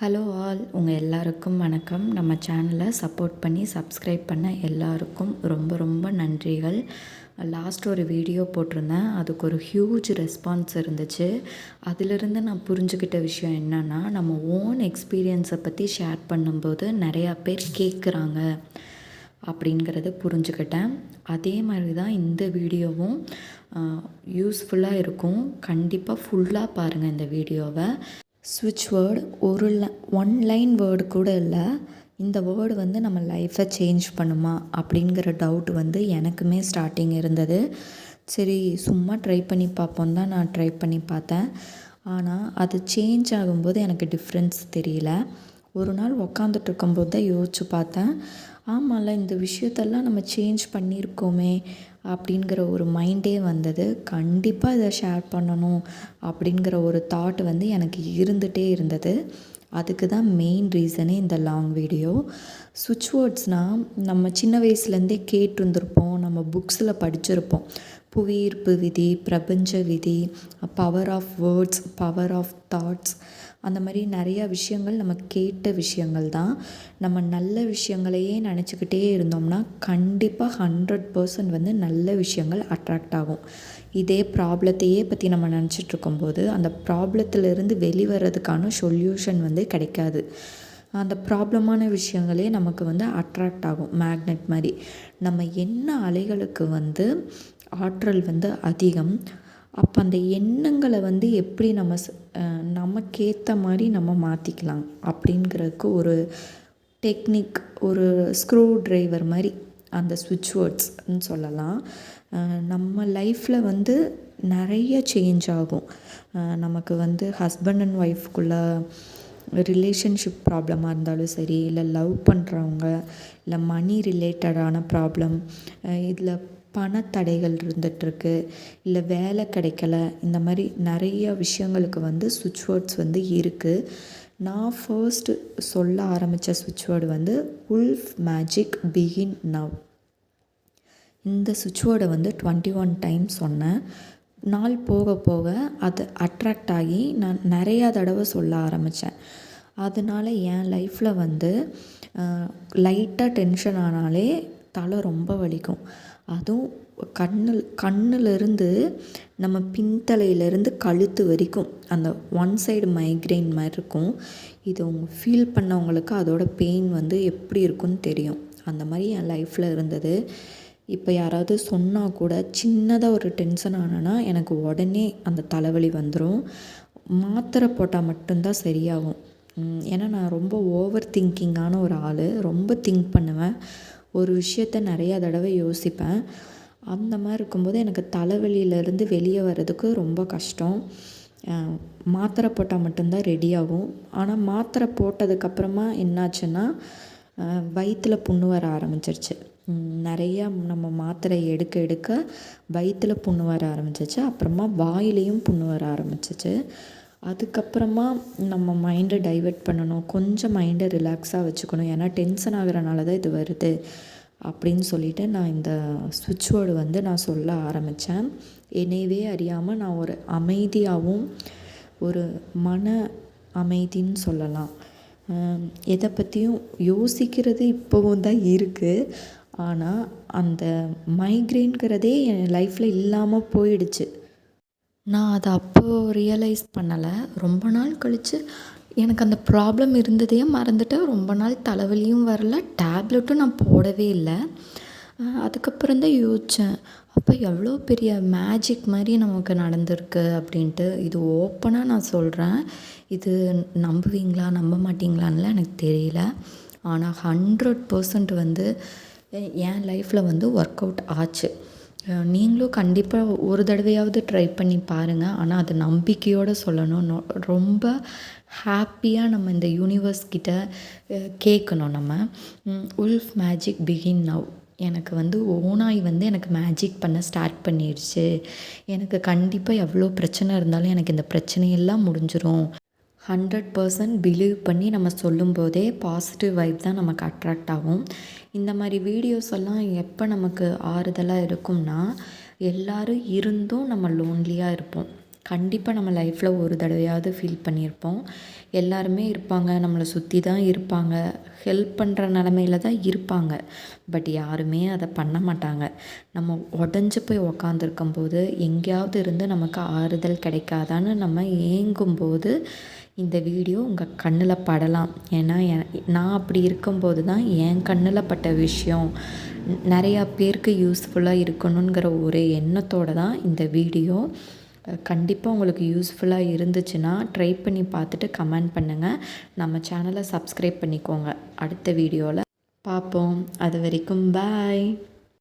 Hello all உங்கள் எல்லாருக்கும் வணக்கம். நம்ம சேனலை சப்போர்ட் பண்ணி சப்ஸ்கிரைப் பண்ண எல்லாருக்கும் ரொம்ப ரொம்ப நன்றிகள். லாஸ்ட் ஒரு வீடியோ போட்டிருந்தேன். அதுக்கு ஒரு ஹியூஜ் ரெஸ்பான்ஸ் இருந்துச்சு. அதிலிருந்து நான் புரிஞ்சுக்கிட்ட விஷயம் என்னென்னா நம்ம ஓன் எக்ஸ்பீரியன்ஸை பற்றி ஷேர் பண்ணும்போது நிறையா பேர் கேட்குறாங்க அப்படிங்கிறத புரிஞ்சுக்கிட்டேன் அதே மாதிரி தான் இந்த வீடியோவும் யூஸ்ஃபுல்லாக இருக்கும். கண்டிப்பாக ஃபுல்லாக பாருங்கள் இந்த வீடியோவை ஸ்விட்ச் வேர்டு ஒரு ல ஒன் லைன் வேர்டு கூட இல்லை. இந்த வேர்டு வந்து நம்ம லைஃப்பை சேஞ்ச் பண்ணுமா அப்படிங்கிற டவுட் வந்து எனக்குமே ஸ்டார்டிங் இருந்தது. சரி சும்மா ட்ரை பண்ணி பார்ப்போம் தான் நான் ட்ரை பண்ணி பார்த்தேன். ஆனால் அது சேஞ்ச் ஆகும்போது எனக்கு டிஃப்ரென்ஸ் தெரியல. ஒரு நாள் உக்காந்துட்டு இருக்கும்போது தான் யோசிச்சு பார்த்தேன். ஆமாம்ல இந்த விஷயத்தெல்லாம் நம்ம சேஞ்ச் பண்ணியிருக்கோமே அப்படிங்கிற ஒரு மைண்டே வந்தது. கண்டிப்பாக இதை ஷேர் பண்ணணும் அப்படிங்கிற ஒரு தாட் வந்து எனக்கு இருந்துகிட்டே இருந்தது. அதுக்கு தான் மெயின் ரீசனே இந்த லாங் வீடியோ சுவிட்ச் வேர்ட்ஸ்னால் நம்ம சின்ன வயசுலேருந்தே கேட்டிருந்துருப்போம் நம்ம புக்ஸில் படிச்சிருப்போம். புவியீர்ப்பு விதி பிரபஞ்ச விதி power of words power of thoughts அந்த மாதிரி நிறையா விஷயங்கள் நம்ம கேட்ட விஷயங்கள் தான். நம்ம நல்ல விஷயங்களையே நினச்சிக்கிட்டே இருந்தோம்னா கண்டிப்பாக ஹண்ட்ரட் பர்சன்ட் வந்து நல்ல விஷயங்கள் அட்ராக்ட் ஆகும். இதே ப்ராப்ளத்தையே பற்றி நம்ம நினச்சிட்ருக்கும்போது அந்த ப்ராப்ளத்திலிருந்து வெளிவரதுக்கான சொல்யூஷன் வந்து கிடைக்காது. அந்த ப்ராப்ளமான விஷயங்களே நமக்கு வந்து அட்ராக்ட் ஆகும் மேக்னெட் மாதிரி. நம்ம என்ன அலைகளுக்கு வந்து ஆற்றல் வந்து அதிகம். அப்போ அந்த எண்ணங்களை வந்து எப்படி நம்ம நமக்கேற்ற மாதிரி நம்ம மாற்றிக்கலாம் அப்படிங்கிறதுக்கு ஒரு டெக்னிக் ஒரு ஸ்க்ரூ ட்ரைவர் மாதிரி அந்த ஸ்விட்ச் வேர்ட்ஸ்ன்னு சொல்லலாம். நம்ம லைஃப்பில் வந்து நிறைய சேஞ்ச் ஆகும். நமக்கு வந்து ஹஸ்பண்ட் அண்ட் ஒய்ஃப்குள்ளே ரிலேஷன்ஷிப் ப்ராப்ளமாக இருந்தாலும் சரி இல்லை லவ் பண்ணுறவங்க இல்லை மணி ரிலேட்டடான ப்ராப்ளம் இதில் பணத்தடைகள் இருந்துகிட்ருக்கு இல்லை வேலை கிடைக்கல இந்த மாதிரி நிறைய விஷயங்களுக்கு வந்து சுவிட்ச் வேர்ட்ஸ் வந்து இருக்குது நான் ஃபர்ஸ்ட்டு சொல்ல ஆரம்பித்த சுவிட்ச் வேர்டு வந்து உல்ஃப் மேஜிக் பிகின் நவ் இந்த சுவிட்ச் வேர்டை வந்து டுவெண்ட்டி ஒன் டைம் சொன்னேன். நாள் போக போக அது அட்ராக்ட் ஆகி நான் நிறையா தடவை சொல்ல ஆரம்பித்தேன் அதனால என் லைஃப்பில் வந்து லைட்டாக டென்ஷன் ஆனாலே தலை ரொம்ப வலிக்கும். அதுவும் கண்ணில் கண்ணுலேருந்து நம்ம பின்தலையிலேருந்து கழுத்து வரைக்கும் அந்த ஒன் சைடு மைக்ரைன் மாதிரி இருக்கும். இது அவங்க ஃபீல் பண்ணவங்களுக்கு அதோட பெயின் வந்து எப்படி இருக்குன்னு தெரியும். அந்த மாதிரி என் லைஃப்பில் இருந்தது. இப்போ யாராவது சொன்னால் கூட சின்னதாக ஒரு டென்ஷன் ஆனேன்னா எனக்கு உடனே அந்த தலைவலி வந்துடும் மாத்திரை போட்டால் மட்டும்தான் சரியாகும். ஏன்னா நான் ரொம்ப ஓவர் திங்கிங்கான ஒரு ஆள். ரொம்ப திங்க் பண்ணுவேன். ஒரு விஷயத்த நிறையா தடவை யோசிப்பேன். அந்த மாதிரி இருக்கும்போது எனக்கு தலைவலியிலேருந்து வெளியே வர்றதுக்கு ரொம்ப கஷ்டம். மாத்திரை போட்டால் மட்டும்தான் ரெடி ஆகும். ஆனால் மாத்திரை போட்டதுக்கப்புறமா என்னாச்சுன்னா வயிற்றில் புண்ணு வர ஆரம்பிச்சிருச்சு. நிறையா நம்ம மாத்திரை எடுக்க எடுக்க வயிற்றில் புண்ணு வர ஆரம்பிச்சிச்சு. அப்புறமா வாயிலையும் புண்ணு வர ஆரம்பிச்சிச்சு. அதுக்கப்புறமா நம்ம மைண்டை டைவெர்ட் பண்ணணும். கொஞ்சம் மைண்டை ரிலாக்ஸாக வச்சுக்கணும். ஏன்னா டென்ஷன் ஆகிறனால தான் இது வருது அப்படின்னு சொல்லிட்டு நான் இந்த சுவிட்ச் வேர்டு வந்து நான் சொல்ல ஆரம்பித்தேன் என்னையவே அறியாமல் நான் ஒரு அமைதியாகவும் ஒரு மன அமைதின்னு சொல்லலாம். எதை பற்றியும் யோசிக்கிறது இப்போவும் தான் இருக்குது ஆனால் அந்த மைக்ரெயின்கிறதே என் லைஃப்பில் இல்லாமல் போயிடுச்சு. நான் அதை அப்போது ரியலைஸ் பண்ணலை. ரொம்ப நாள் கழித்து எனக்கு அந்த ப்ராப்ளம் இருந்ததே மறந்துட்டு ரொம்ப நாள் தலைவலியும் வரல. டேப்லெட்டும் நான் போடவே இல்லை. அதுக்கப்புறம் தான் யோசித்தேன் அப்போ எவ்வளோ பெரிய மேஜிக் மாதிரி நமக்கு நடந்திருக்கு அப்படின்ட்டு. இது ஓப்பனாக நான் சொல்கிறேன் இது நம்புவீங்களா நம்ப மாட்டிங்களான்லாம் எனக்கு தெரியல. ஆனால் ஹண்ட்ரட் பர்சன்ட் வந்து என் லைஃப்பில் வந்து ஒர்க் அவுட் ஆச்சு நீங்களும் கண்டிப்பாக ஒரு தடவையாவது ட்ரை பண்ணி பாருங்கள் ஆனால் அது நம்பிக்கையோடு சொல்லணும். ரொம்ப ஹாப்பியாக நம்ம இந்த யூனிவர்ஸ் கிட்ட கேட்கணும் நம்ம. உல்ஃப் மேஜிக் பிகின் நவ் எனக்கு வந்து ஓனாய் வந்து எனக்கு மேஜிக் பண்ண ஸ்டார்ட் பண்ணிடுச்சு எனக்கு கண்டிப்பாக எவ்வளோ பிரச்சனை இருந்தாலும் எனக்கு இந்த பிரச்சனையெல்லாம் முடிஞ்சிடும் ஹண்ட்ரட் பர்சன்ட் பிலீவ் பண்ணி நம்ம சொல்லும்போதே பாசிட்டிவ் வைப் தான் நமக்கு அட்ராக்ட் ஆகும். இந்த மாதிரி வீடியோஸ் எல்லாம் எப்போ நமக்கு ஆறுதலாக இருக்கும்னா எல்லோரும் இருந்தும் நம்ம லோன்லியாக இருப்போம். கண்டிப்பாக நம்ம லைஃப்பில் ஒரு தடவையாவது ஃபீல் பண்ணியிருப்போம். எல்லாருமே இருப்பாங்க நம்மளை சுற்றி தான் இருப்பாங்க. ஹெல்ப் பண்ணுற நிலமையில தான் இருப்பாங்க. பட் யாருமே அதை பண்ண மாட்டாங்க. நம்ம உடஞ்சி போய் உக்காந்துருக்கும்போது எங்கேயாவது இருந்து நமக்கு ஆறுதல் கிடைக்காதான்னு நம்ம ஏங்கும்போது இந்த வீடியோ உங்கள் கண்ணில் படலாம். ஏன்னா நான் அப்படி இருக்கும்போது தான் என் கண்ணில் பட்ட விஷயம். நிறையா பேருக்கு யூஸ்ஃபுல்லாக இருக்கணுங்கிற ஒரு எண்ணத்தோடு தான் இந்த வீடியோ கண்டிப்பாக உங்களுக்கு யூஸ்ஃபுல்லாக இருந்துச்சுன்னா ட்ரை பண்ணி பார்த்துட்டு கமெண்ட் பண்ணுங்கள் நம்ம சேனலை சப்ஸ்கிரைப் பண்ணிக்கோங்க. அடுத்த வீடியோவில் பார்ப்போம். அது வரைக்கும் பாய்